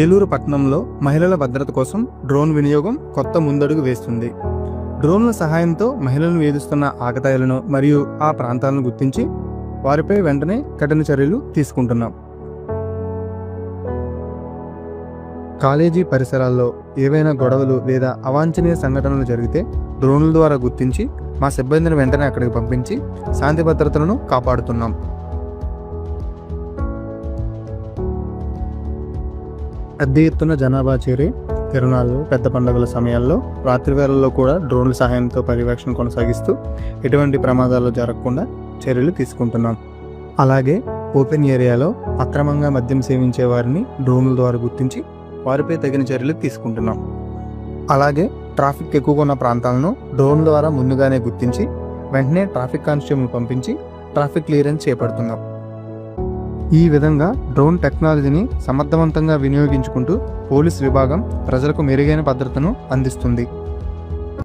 ఏలూరు పట్టణంలో మహిళల భద్రత కోసం డ్రోన్ వినియోగం కొత్త ముందడుగు వేస్తుంది. డ్రోన్ల సహాయంతో మహిళలను వేధిస్తున్న ఆకతాయిలను మరియు ఆ ప్రాంతాలను గుర్తించి వారిపై వెంటనే కఠిన చర్యలు తీసుకుంటున్నాం. కాలేజీ పరిసరాల్లో ఏవైనా గొడవలు లేదా అవాంఛనీయ సంఘటనలు జరిగితే డ్రోన్ల ద్వారా గుర్తించి మా సిబ్బందిని వెంటనే అక్కడికి పంపించి శాంతి భద్రతలను కాపాడుతున్నాం. పెద్ద ఎత్తున జనాభా చేరి తిరునాళ్ళు పెద్ద పండుగల సమయాల్లో రాత్రి వేళల్లో కూడా డ్రోన్ల సహాయంతో పర్యవేక్షణ కొనసాగిస్తూ ఎటువంటి ప్రమాదాలు జరగకుండా చర్యలు తీసుకుంటున్నాం. అలాగే ఓపెన్ ఏరియాలో అక్రమంగా మద్యం సేవించే వారిని డ్రోన్ల ద్వారా గుర్తించి వారిపై తగిన చర్యలు తీసుకుంటున్నాం. అలాగే ట్రాఫిక్ ఎక్కువగా ఉన్న ప్రాంతాలను డ్రోన్ ద్వారా ముందుగానే గుర్తించి వెంటనే ట్రాఫిక్ కానిస్టేబుల్ పంపించి ట్రాఫిక్ క్లియరెన్స్ చేపడుతున్నాం. ఈ విధంగా డ్రోన్ టెక్నాలజీని సమర్థవంతంగా వినియోగించుకుంటూ పోలీస్ విభాగం ప్రజలకు మెరుగైన భద్రతను అందిస్తుంది.